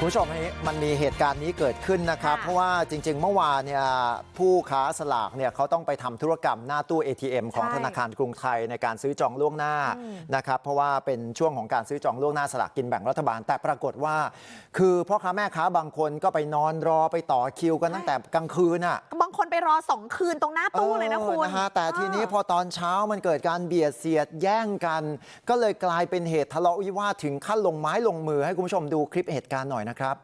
คุณผู้ชมฮะมันมีเหตุการณ์นี้เกิดขึ้นนะครับค่ะเพราะว่าจริง ๆ เมื่อวานเนี่ยผู้ค้าสลากเนี่ยเขาต้องไปทำธุรกรรมหน้าตู้ ATM ของใช่ธนาคารกรุงไทยในการซื้อจองล่วงหน้าอืมนะครับเพราะว่าเป็นช่วงของการซื้อจองล่วงหน้าสลากกินแบ่งรัฐบาล แต่ปรากฏว่า คือพ่อค้าแม่ค้าบางคนก็ไปนอนรอไปต่อคิวกันตั้งแต่กลางคืนอะบางคนไปรอสองคืนตรงหน้าตู้เลยนะคุณออฮแต่ทีนี้พอตอนเช้ามันเกิดการเบียดเสียดแย่งกัน ก็เลยกลายเป็นเหตุทะเลาะวิวาทถึงขั้นลงไม้ลงมือให้คุณผู้ชมดูคลิปเหตุการณ์หน่อยนะครับ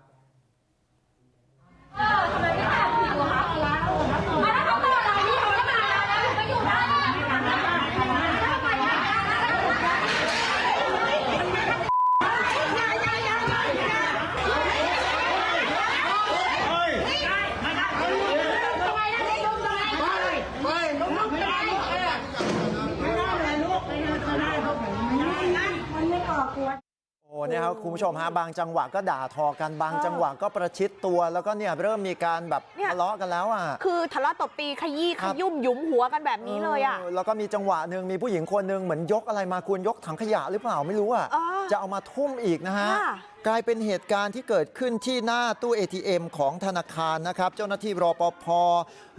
โอ้เนี่ย ครับคุณผู้ชมฮะบางจังหวะก็ด่าทอกันบางจังหวะก็ประชิดตัวแล้วก็เนี่ยเริ่มมีการแบบเนี่ยทะเลาะกันแล้วอะคือทะเลาะตบตีขยี้คขรับยุ่มหยุมหัวกันแบบนี้เลยอะอแล้วก็มีจังหวะหนึ่งมีผู้หญิงคนหนึ่งเหมือนยกอะไรมาคุณยกถังขยะหรือเปล่าไม่รู้อะเออจะเอามาทุ่มอีกนะฮะค่ะกลายเป็นเหตุการณ์ที่เกิดขึ้นที่หน้าตู้ ATM ของธนาคารนะครับ เจ้าหน้าที่รอปภ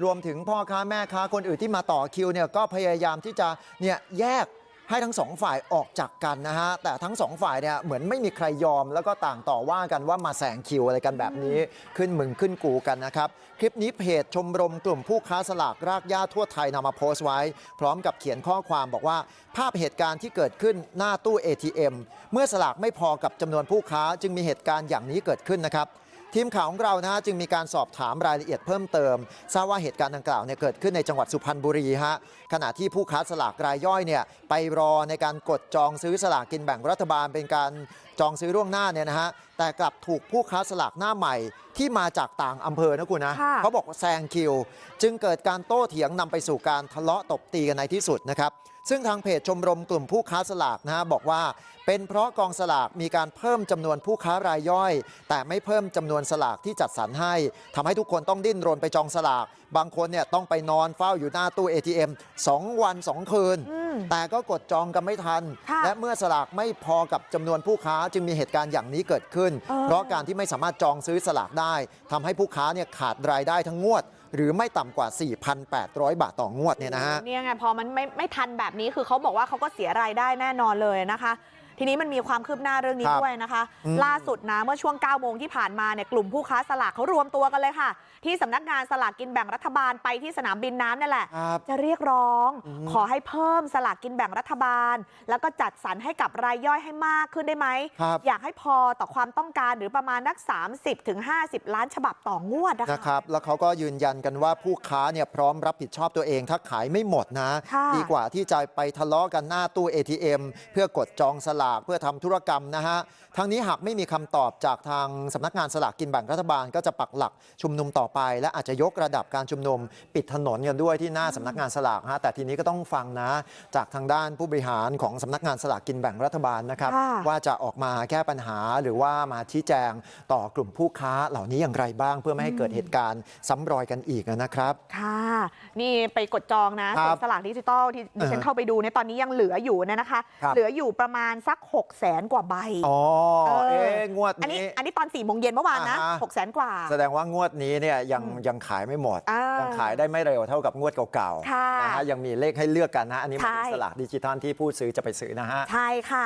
รวมถึงพ่อค้าแม่ค้าคนอื่นที่มาต่อคิวเนี่ยก็พยายามที่จะเนี่ยแยก ให้ทั้งสองฝ่ายออกจากกันนะฮะแต่ทั้งสองฝ่ายเนี่ยเหมือนไม่มีใครยอมแล้วก็ต่างต่อว่ากันว่ามาแซงคิวอะไรกันแบบนี้ขึ้นมึงขึ้นกูกันนะครับคลิปนี้เพจชมรมกลุ่มผู้ค้าสลากรากหญ้าทั่วไทยนำมาโพสต์ไว้ พร้อมกับเขียนข้อความบอกว่า ภาพเหตุการณ์ที่เกิดขึ้นหน้าตู้ ATM เมื่อสลากไม่พอกับจำนวนผู้ค้าจึงมีเหตุการณ์อย่างนี้เกิดขึ้นนะครับ ทีมข่าวของเรานะฮะจึงมีการสอบถามรายละเอียดเพิ่มเติมทราบว่าเหตุการณ์ดังกล่าวเนี่ยเกิดขึ้นในจังหวัดสุพรรณบุรีฮะขณะที่ผู้ค้าสลากรายย่อยเนี่ยไปรอในการกดจองซื้อสลากกินแบ่งรัฐบาลเป็นการ องซื้อล่วงหน้าเนี่ยนะฮะแต่กลับถูกผู้ค้าสลากหน้าใหม่ที่มาจากต่างอำเภอนะคุณนะค่ะเขาบอกว่าแซงคิว จึงเกิดการโต้เถียงนำไปสู่การทะเลาะตบตีกันในที่สุดนะครับซึ่งทางเพจชมรมกลุ่มผู้ค้าสลากนะฮะบอกว่า เป็นเพราะกองสลากมีการเพิ่มจำนวนผู้ค้ารายย่อย แต่ไม่เพิ่มจำนวนสลากที่จัดสรรให้ทำให้ทุกคนต้องดิ้นรนไปจองสลาก บางคนเนี่ยต้องไปนอนเฝ้าอยู่หน้าตู้ ATM 2 วัน 2 คืนอืม แต่ก็กดจองกันไม่ทันค่ะและเมื่อสลากไม่พอกับจำนวนผู้ค้าจึงมีเหตุการณ์อย่างนี้เกิดขึ้นเออเพราะการที่ไม่สามารถจองซื้อสลากได้ทำให้ผู้ค้าเนี่ยขาดรายได้ทั้งงวด หรือไม่ต่ำกว่า 4,800 บาทต่องวดเนี่ยนะฮะเนี่ยไงพอมันไม่ไม่ทันแบบนี้คือเขาบอกว่าเขาก็เสียรายได้แน่นอนเลยนะคะ ทีนี้มันมีความคืบหน้าเรื่องนี้ครับด้วยนะคะอืมล่าสุดนะเมื่อช่วง9โมงที่ผ่านมาเนี่ยกลุ่มผู้ค้าสลากเขารวมตัวกันเลยค่ะ ที่สำนักงานสลากกินแบ่งรัฐบาลไปที่สนามบินน้ำนี่แหละครับจะเรียกร้องอืมขอให้เพิ่มสลากกินแบ่งรัฐบาล แล้วก็จัดสรรให้กับรายย่อยให้มากขึ้นได้ไหมครับอยากให้พอต่อความต้องการหรือประมาณนัก 30ถึง50ล้านฉบับต่องวดนะคะนะครับแล้วเขาก็ยืนยันกันว่าผู้ค้าเนี่ยพร้อมรับผิดชอบตัวเอง ถ้าขายไม่หมดนะค่ะดีกว่าที่จะไปทะเลาะกันหน้าตู้ ATM เพื่อกดจองสลากเพื่อทำธุรกรรมนะฮะทางนี้หากไม่มีคำตอบจากทางสำนักงานสลากกินแบ่งรัฐบาลก็จะปักหลักชุมนุมต่อไป และอาจจะยกระดับการชุมนุมปิดถนนกันด้วยที่หน้าสำนักงานสลากฮะแต่ทีนี้ก็ต้องฟังนะจากทางด้านผู้บริหารของสำนักงานสลากกินแบ่งรัฐบาลนะครับค่ะว่าจะออกมาแก้ปัญหาหรือว่ามาชี้แจงต่อกลุ่มผู้ค้าเหล่านี้อย่างไรบ้าง เพื่อไม่ให้เกิดเหตุการณ์ซ้ำรอยกันอีกนะครับ ค่ะ นี่ไปกดจองนะครับส่วนสลากดิจิตอลที่ดิฉันเออเข้าไปดูในยตอนนี้ยังเหลืออยู่เนยนะคะครับเหลืออยู่ประมาณสัก6 0แสนกว่าใบอ๋อเออเอ๊ะงวดอันนี้นี้อันนี้ตอน4ี่โมงเย็นเมื่อวานนะอ่าฮะ6 0แสนกว่า แสดงว่างวดนี้เนี่ยยังยังขายไม่หมดอ่ายัยังขายได้ไม่เร็วเท่ากับงวดเก่าค่ะๆนะฮะยังมีเลขให้เลือกกันนะอันนี้หมายถึงใช่สลากดิจิทัลที่ผู้ซื้อจะไปซื้อนะฮะใช่ค่ะ